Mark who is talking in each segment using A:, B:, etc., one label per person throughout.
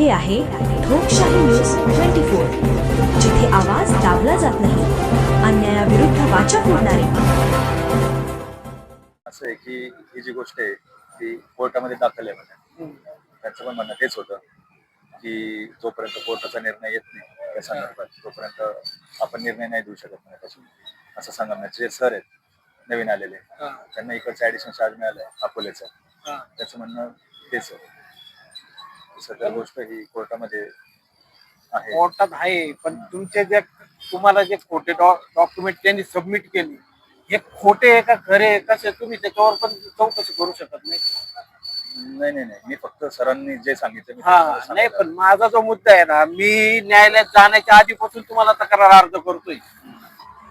A: हे आहे ठोकशाही news twenty four जिथे आवाज दाबला जात नाही अन्यायाविरुद्ध वाचा फोडणारे.
B: असं आहे की ही जी गोष्ट आहे ती कोर्टामध्ये दाखल आहे म्हणे. त्यांचं पण म्हणणं तेच होतं की जोपर्यंत कोर्टाचा निर्णय येत नाही त्या संदर्भात तोपर्यंत आपण निर्णय नाही देऊ शकत त्याची असं संगमण्याचे जे सर आहेत नवीन आलेले त्यांना इकडचं ऍडिशनल चार्ज मिळालंय अकोल्याचं. त्याचं म्हणणं तेच आहे. सगळं गोष्ट ही कोर्टामध्ये आहे.
C: कोर्टात आहे पण तुमचे जे तुम्हाला जे खोटे डॉक्युमेंट त्यांनी सबमिट केले हे खोटे आहे का खरे आहे? कसे तुम्ही त्याच्यावर पण चौकशी करू शकत नाही.
B: नाही नाही नाही. मी फक्त सरांनी जे सांगितलं मी
C: हा नाही
B: सांगितलं.
C: पण माझा जो मुद्दा आहे ना मी न्यायालयात जाण्याच्या आधीपासून तुम्हाला तक्रार अर्ज करतोय.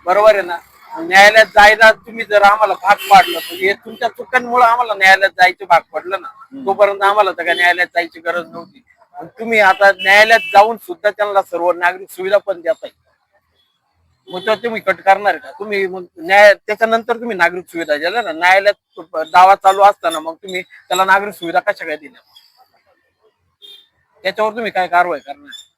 C: बरोबर आहे ना? न्यायालयात जायला तुम्ही जर आम्हाला भाग पाडलं तर हे तुमच्या चुकांमुळे आम्हाला न्यायालयात जायचं भाग पडलं ना. तोपर्यंत आम्हाला तर काय न्यायालयात जायची गरज नव्हती. पण तुम्ही आता न्यायालयात जाऊन सुद्धा त्यांना सर्व नागरिक सुविधा पण देताय. मग तो तुम्ही कट करणार का? तुम्ही मग न्याय त्याच्यानंतर तुम्ही नागरिक सुविधा दिल्या ना. न्यायालयात दावा चालू असताना मग तुम्ही त्याला नागरिक सुविधा कशा काय दिल्या? त्याच्यावर तुम्ही काय कारवाई करणार?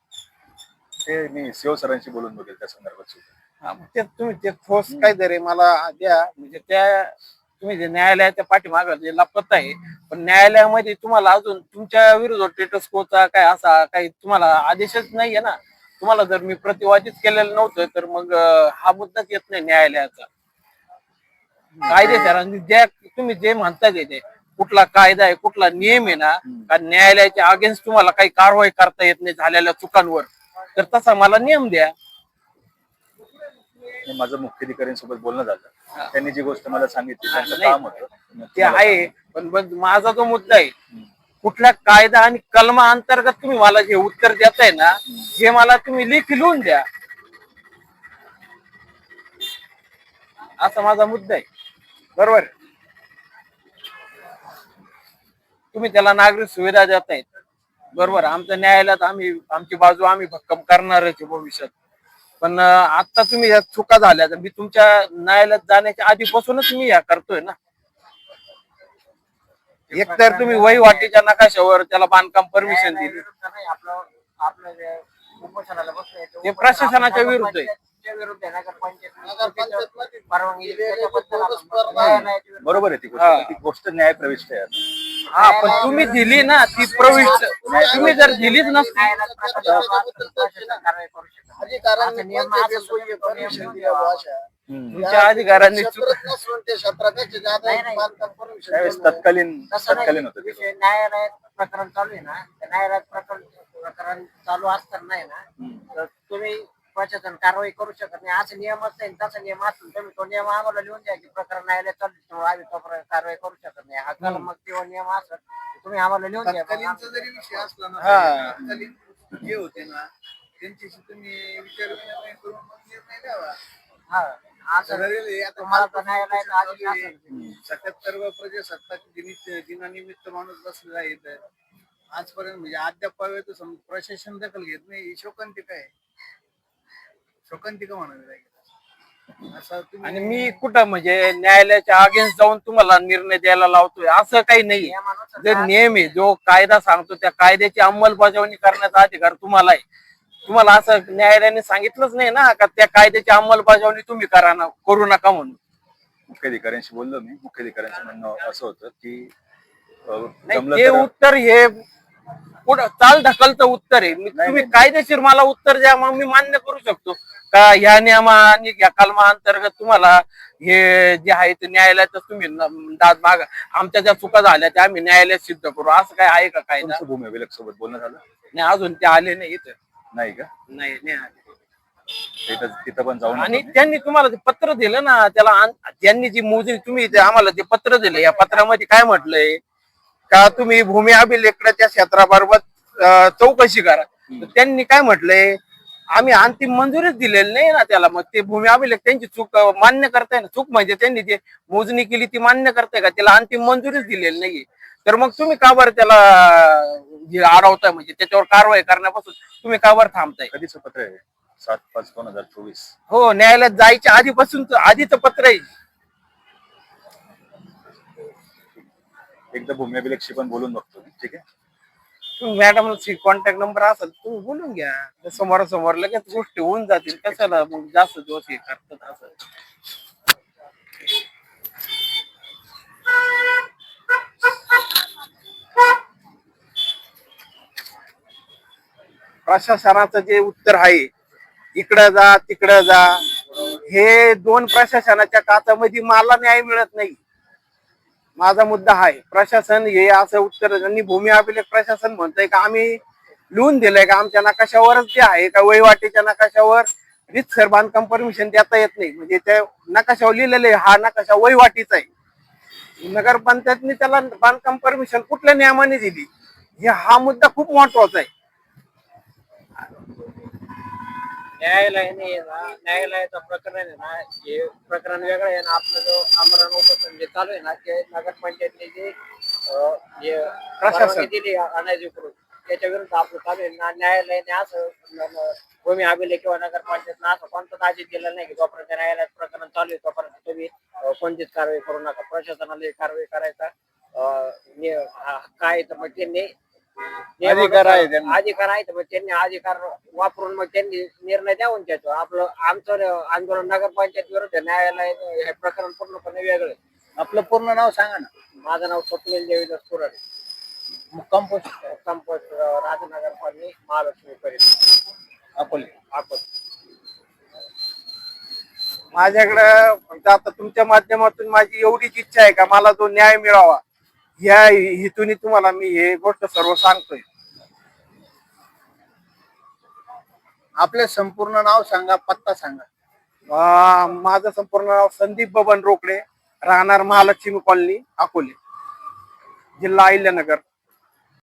B: ते मी शिव सरांशी बोलून बघेल त्या संदर्भात सुद्धा.
C: हा, मग ते तुम्ही ते ठोस काहीतरी मला द्या. म्हणजे त्या तुम्ही जे न्यायालयाच्या पाठीमाग जे लपत आहे पण न्यायालयामध्ये तुम्हाला अजून तुमच्या विरोधात स्टेटस कोचा काय असा काही तुम्हाला आदेशच नाहीये ना? तुम्हाला जर मी प्रतिवादित केलेलं नव्हतं तर मग अं, हा मुद्दाच येत नाही न्यायालयाचा. कायदेशीर ज्या तुम्ही जे म्हणताय ते- ते. कुठला कायदा आहे कुठला नियम आहे ना का न्यायालयाच्या अगेन्स्ट तुम्हाला काही कारवाई करता येत नाही झालेल्या चुकांवर? तर तसा मला नियम द्या.
B: हे माझं मुख्याधिकाऱ्यांसोबत बोलणं झालं. त्यांनी जी गोष्ट मला सांगितली त्यांचं. काम होतं.
C: ते आहे पण पण माझा जो मुद्दा आहे कुठल्या कायदा आणि कलमा अंतर्गत तुम्ही मला जे उत्तर देताय ना हे मला तुम्ही लेखी लिहून द्या. असा माझा मुद्दा आहे. बरोबर? तुम्ही त्याला नागरिक सुविधा देतायत. बरोबर आमच्या न्यायालयात आम्ही आमची बाजू आम्ही भक्कम करणारच आहे भविष्यात. पण आता तुम्ही या चुका झाल्या तर मी तुमच्या न्यायालयात जाण्याच्या आधीपासूनच मी या करतोय ना. एक तर तुम्ही वहिवाटीच्या नकाशावर त्याला बांधकाम परमिशन दिली. ते प्रशासनाच्या विरुद्ध आहे.
B: बरोबर आहे ती. गोष्ट. ती गोष्ट न्याय प्रविष्ट आहे
C: हा पण तुम्ही दिली ना ती प्रविष्ट. तुम्ही जर दिलीच नसती
B: हम्म.
C: तुमच्या अधिकाऱ्यांनी
B: त्यावेळेस तत्कालीन तत्कालीन होतं.
D: विषय न्यायालयात प्रकरण चालू आहे ना. त्या न्यायालयात प्रकरण प्रकरण चालू असताना आहे ना तर तुम्ही प्रशासन कारवाई करू शकत नाही असं नियमच नाही तसा नियम असेल तुम्ही तो नियम आम्हाला लिहून द्या की प्रकरण न्यायालयात चालू आहे, त्यामुळे आम्ही तो कारवाई करू शकत नाही हा कलम मग किंवा नियम असेल तुम्ही आम्हाला लिहून द्या
E: तत्कालीनचा
D: आम्ही-
E: जरी विषय असला ना
C: हा.
E: तत्कालीन जे होते ना त्यांच्याशी तुम्ही विचार विनिमय करून मग निर्णय द्यावा
D: हा असं
E: ठरलेलं आहे. आता
D: तुम्हाला तर
E: कालपासून
D: न्यायालयात
E: चालू
D: आदेश
E: आहे.
D: असेल.
E: सत्याहत्तर प्रजासत्ताक दिनी- दिनानिमित्त माणूस बसलेला आहे इथं. आजपर्यंत म्हणजे अद्याप तर सम- प्रशासन दखल घेत नाही ही शोकांतिका आहे शोकांतिका म्हणावी लागेल. असं तुम्ही
C: आणि मी कुठं म्हणजे न्यायालयाच्या अगेन्स्ट जाऊन तुम्हाला निर्णय द्यायला लावतोय असं काही नाही.
D: नियमानुसार
C: जे नियम आहे जो कायदा सांगतो त्या कायद्याची अंमलबजावणी करण्याचा अधिकार तुम्हाला आहे. तुम्हाला असं न्यायालयाने सांगितलंच नाही ना का त्या कायद्याची अंमलबजावणी तुम्ही करा ना करू नका म्हणून.
B: मुख्याधिकाऱ्यांशी बोललो मी. मुख्याधिकाऱ्यांचं म्हणणं असं होतं की अं,
C: नाही
B: जमलं तर
C: उत्तर हे पुढं चाल ढकलचं उत्तर आहे. मी- तुम्ही. कायदेशीर मला उत्तर द्या मग मी मान्य करू शकतो. का ह्या नियमा आणि या कलमा अंतर्गत तुम्हाला हे जे आहे ते न्यायालयात तुम्ही न- दाद मागा. आमच्या ज्या चुका झाल्या त्या आम्ही न्यायालयात सिद्ध करू. असं काय आहे का कायदा?
B: तुमचं भूमी अभिलेख सोबत बोलणं झालं.
C: नाही अजून ते आले नाही इथं.
B: नाही का?
C: नाही नाही आले.
B: तिथं तिथं पण जाऊन
C: आणि त्यांनी तुम्हाला ते पत्र दिलं ना त्याला आण- त्यांनी जी मोजणी तुम्ही ते आम्हाला ते पत्र दिलं या पत्रामध्ये काय म्हटलंय? का तुम्ही भूमी अभिलेखाच्या क्षेत्राबाबत अं, चौकशी करा. तर त्यांनी काय म्हटलंय? आम्ही अंतिम मंजुरीच दिलेली नाही ना त्याला. मग ते भूमी अभिलेख त्यांची चूक मान्य करताय ना? चूक म्हणजे त्यांनी जे मोजणी केली ती मान्य करताय का? त्याला अंतिम मंजुरीच दिलेली नाहीये. तर मग तुम्ही का बरं त्याला जे अडवताय म्हणजे त्याच्यावर कारवाई करण्यापासून तुम्ही का बरं थांबताय?
B: कधीच पत्र आहे? सात पाच दोन हजार चोवीस.
C: हो न्यायालयात जायच्या आधीपासून आधीच पत्र आहे.
B: एकदा भूम्याभिलक्षी पण बोलून बघतो मी ठीक आहे?
C: तुम्ही मॅडमची कॉन्टॅक्ट नंबर असेल तुम्ही बोलून घ्या. समोरासमोर लगेच गोष्टी होऊन जातील. कशाला मग जास्त दिवस हे करतात असं? प्रशासनाचं जे उत्तर आहे इकडं जा तिकडं जा हे दोन प्रशासनाच्या काचामध्ये मला न्याय मिळत नाही. माझा मुद्दा आहे. प्रशासन हे असं उत्तर त्यांनी भूमी अभिलेख प्रशासन म्हणतंय का आम्ही लिहून दिलंय का आमच्या नकाशावरच जे आहे. का वहिवाटीच्या नकाशावर रितसर बांधकाम परमिशन देता येत नाही. म्हणजे त्या नकाशावर लिहिलेलं आहे हा नकाशा वहिवाटीचा आहे. नगरपंचायतनी त्याला बांधकाम परमिशन कुठल्या नियमाने दिली? हे हा मुद्दा खूप महत्त्वाचा आहे.
D: न्यायालयाने ना न्यायालयाचं प्रकरण आहे ना हे प्रकरण वेगळं आहे ना आपलं जो आमरण उपोषण जे चालू आहे ना ते नगरपंचायतने जे अं, हे परवानगी दिली अनाधिकृत त्याच्या विरुद्ध आपलं चालू आहे ना न्यायालयाने असं न- न- भूमी अभिलेख किंवा नगरपंचायतनं असं कोणताच आदेश दिला नाही की जोपर्यंत न्यायालयात प्रकरण चालू आहे तोपर्यंत तुम्ही अं, कोणतीच कारवाई करू नका. प्रशासनाला ही कारवाई करायचा अं, नि- हा- काय आहे तर मग त्यांनी
C: अधिकार आहे त्यांना.
D: अधिकार आहे तर मग त्यांनी अधिकार वापरून मग त्यांनी निर्णय द्यावून त्याच्यावर. आपलं आमचं आंदोलन नगरपंचायत विरुद्ध न्यायालय हे प्रकरण पूर्णपणे वेगळं आहे.
E: आपलं पूर्ण नाव सांगा ना.
D: माझं नाव स्वप्नील देवीदास कुराडे
E: मुक्काम post
D: compost Rajnagar colony Mahalakshmi परिसर.
E: अकोले.
D: आपण
C: माझ्याकडं फक्त आता तुमच्या माध्यमातून माझी एवढीच इच्छा आहे का? मला जो न्याय मिळावा. ह्या हेतून तुम्हाला मी हे गोष्ट सर्व सांगतोय.
E: आपले संपूर्ण नाव सांगा पत्ता सांगा.
C: माझं संपूर्ण नाव संदीप बबन रोकडे राहणार महालक्ष्मी कॉलनी अकोले जिल्हा अहिल्यानगर.